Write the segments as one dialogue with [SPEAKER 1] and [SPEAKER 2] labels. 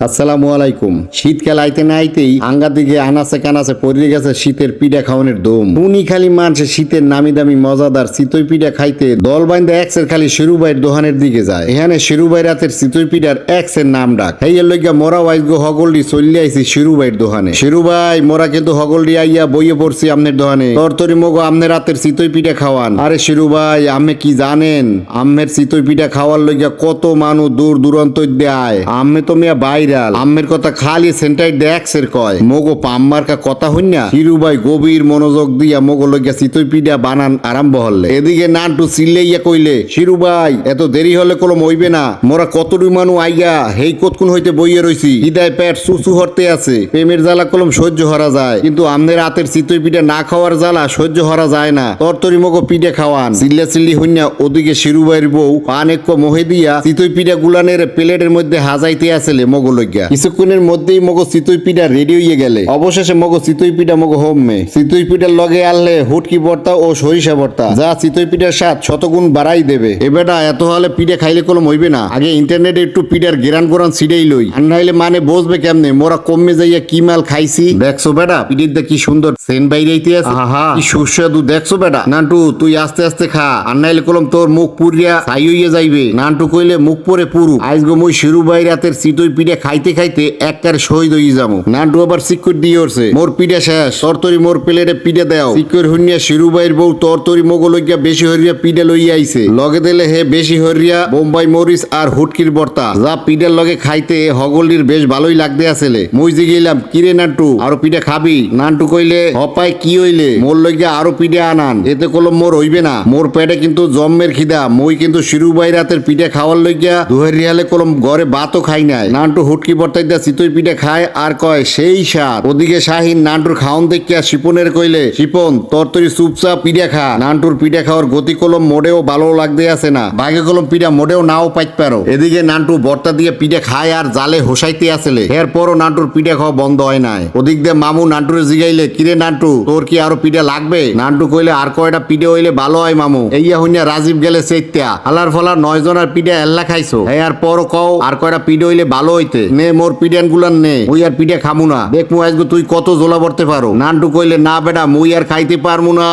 [SPEAKER 1] আসসালামু আলাইকুম। শীতকাল আইতে না আইতেই আঙ্গা দিকে আনাসে কানাসে পড়ে গেছে শীতের পিঠা খাওয়ানোর দম। উনি খালি মানছে শীতের নামি দামি মজাদার চিতই পিঠা খাইতে দল বাইন্দা এক্সের খালি শিরুবাইয়ের দোহানের দিকে যায়। এখানে শিরুবাই রাতের চিতই পিঠার এক্সের নাম ডাক। হেইয়ের লইগা মোরা ওয়াইজ গো হগলডি চলে আইছি শিরুবাইয়ের দোহানে। শিরুবাই, মোরা কিন্তু হগলডি আইয়া বইয়ে পড়ছি আমনের দোহানে। তরতরি মগো আমনের রাতের চিতই পিঠা খাওয়ান। আরে শিরুবাই, আমি কি জানেন? আম্মের চিতই পিঠা খাওয়ার লইগা কত মানুষ দূর দূরান্ত দেয়। আম্মে তো মিয়া বাইরাল আম্মের কথা খালি সেন্টাই ড্যাক্সের কয়। মগো পাম্মার্কা কথা হইনা হিরুবাই গভীর মনোযোগ দিয়া মগো লইগা চিতই পিঠা বানান আরম্ভ হলে এদিকে নানটু চিল্লাইয়া কইলে শিরুবাই এত দেরি হলে কলম হইবে না। মোরা কতটুকু মানু আইয়া হেই কতক্ষণ হইতে বইয়ে রইছি। হৃদয় পেট সুসু হরতে আছে। প্রেমের জ্বালা কলম সহ্য হরা যায়। কিন্তু আমনের রাতের চিতই পিঠা না খাওয়ার জ্বালা সহ্য হরা যায় না। তরতরি মগো পিঠে খাওয়ান। চিল্লা চিল্লি হইনা ওদিকে শিরুবাইয়ের বউ পান এক মোহে দিয়া চিতই পিঠা গুলানের প্লেটের মধ্যে হাজাইতে আসলে মগো লইগা। কিছুক্ষণের মধ্যেই মগো চিতই পিঠা রেডি হইয়ে গেলে। অবশেষে মগো চিতই পিঠা মগো হোম মে চিতই পিঠার লগে আনলে হুটকি ভর্তা ও সরিষা ভর্তা। যা চিতই পিঠার স্বাদ শতগুণ বাড়াই দেবে। এ বেটা এত হলে পিঠা খাইলে কলম হইবে না। আগে ইন্টারনেটে একটু পিঠার গেরান গোরান লই। আর নাইলে মানে বসবে কেমনে? মোরা কমে যাইয়া কি মাল খাইছি? দেখছ বেটা পিঠির দা কি সুন্দর সেন বাইরেইতে আছে। আহা। কি সুস্বাদু দেখছ বেটা। নান্টু তুই আস্তে আস্তে খা। আর নাইলে কলম তোর মুখ পুরিয়া ছাই হইয়া যাইবে। নান্টু কইলে মুখ পরে পুরু। আইজ গো মই শিরু বাই রাতের চিতই পিঠা খাইতে খাইতে এককার শহীদ হই যাব নান্টু আবার সিকিউর দিয়ে উঠছে মোর পিঠা শেষ। তরতরি মোর প্লেটে পিঠা দেও। সিকিউর হুনিয়া শিরু বাইর বউ তরতরি মগো লইয়া বেশি হরিয়া পিঠা লইয়া আইছে। লগে দিলে হে বেশি হরিয়া বোম্বাই মরিচ আর হুটকির বর্তা। যা পিঠার লগে খাইতে হগলির বেশ ভালোই লাগতে আসলে। মুই যে গেলাম, কিরে নান্টু, আরও পিঠা খাবি? নান্টু কইলে, হপায়, কি হইলে? মোর লইয়া আরও পিঠা আনান। এতে কলম মোর হইবে না। মোর পেটে কিন্তু জম্মের খিদা। মই কিন্তু শিরু বাই রাতের পিঠা খাওয়ার লইয়া দুহের রিয়ালে কলম ঘরে ভাতও খাই নাই। নান্টু হুটকি বর্তাই দিয়া চিতই পিঠা খায় আর কয়, সেই স্বাদ। ওদিকে শাহিন নান্টুর খাওন দেখিয়া শিপনের কইলে, শিপন তোর তরি চুপচাপ পিঠা খা। নান্টুর পিঠা খাওয়ার গতি কলম মোড়েও ভালো লাগতে আছে না। বাঘে কলম পিঠা মোড়েও নাও পাইতে পারো। এদিকে নান্টু বর্তা দিয়ে পিঠা খায় আর জালে হোসাইতে আসলে। এরপরও নান্টুর পিঠা খাওয়া বন্ধ হয় নাই। ওদিক দিয়ে মামু নান্টুরে জিগাইলে, কিরে নান্টু, তোর কি আরও পিঠা লাগবে? নান্টু কইলে, আর কয়টা পিঠে হইলে ভালো হয় মামু? এইয়া হইনা রাজীব গেলে সেইত্যা হালার ফলার নয় জনের পিঠা এল্লা খাইছো? এই আর পরও কও, আর কয়টা পিঠে হইলে ভালো হইতে? নে, মোর পিঠান গুলান নে। ওই আর পিঠা খামু না। দেখ মু তুই কত জোলা পারো। নান্টু কইলে, না বেটা, মুই আর খাইতে পারমু না।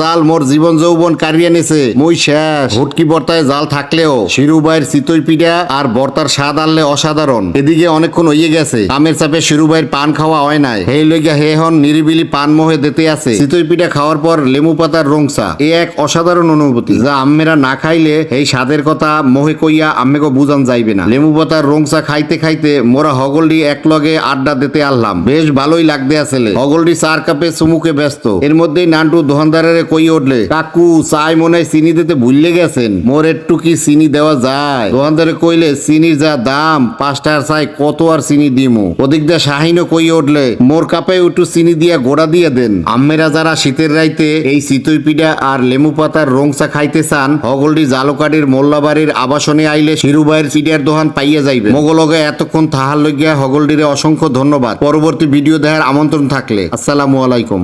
[SPEAKER 1] জাল মোর জীবন যৌবন নিছে। মুই শেষ। হুটকি জাল থাকলেও শিরুবাইয়ের চিতই পিঠা আর স্বাদ আনলে অসাধারণ। এদিকে অনেকক্ষণ হইয়ে গেছে। কামের চাপে পান খাওয়া হয় নাই। হেই লইগা হে হন নিরিবিলি পান মোহে দিতে আছে। চিতই পিঠা খাওয়ার পর লেমু পাতার রংসা এ এক অসাধারণ অনুভূতি, যা আম্মেরা না খাইলে এই স্বাদের কথা মোহে কইয়া আম্মেকে বুঝান যাইবে না। লেমু পাতার রংসা খাইতে খাইতে, মোরা হগলডি এক লগে আড্ডা দিতে আনলাম। বেশ ভালোই লাগতে আসলে হগলডি চার কাপে চুমুকে ব্যস্ত। এর মধ্যেই নান্টু দোকানদারের কই উঠলে, কাকু, চাই মনে হয় চিনি দিতে ভুললে গেছেন। মোর একটু কি চিনি দেওয়া যায়। দোকানদারে কইলে, চিনির যা দাম, পাঁচটার চাই কত আর চিনি দিমু? ওদিক দিয়ে শাহিনও কই উঠলে, মোর কাপে একটু চিনি দিয়া গোড়া দিয়ে দেন। আম্মেরা যারা শীতের রাইতে এই চিতই পিঠা আর লেমু পাতার রংচা খাইতে চান, হগলডি জালুকাটির মোল্লাবাড়ির আবাসনে আইলে শিরুবাইয়ের পিঠার দোকান পাইয়া যাইবে মগলগে এতক্ষণ তাহার লইগিয়া হগলডিরে অসংখ্য ধন্যবাদ। পরবর্তী ভিডিও দেখার আমন্ত্রণ থাকলে। আসসালামু আলাইকুম।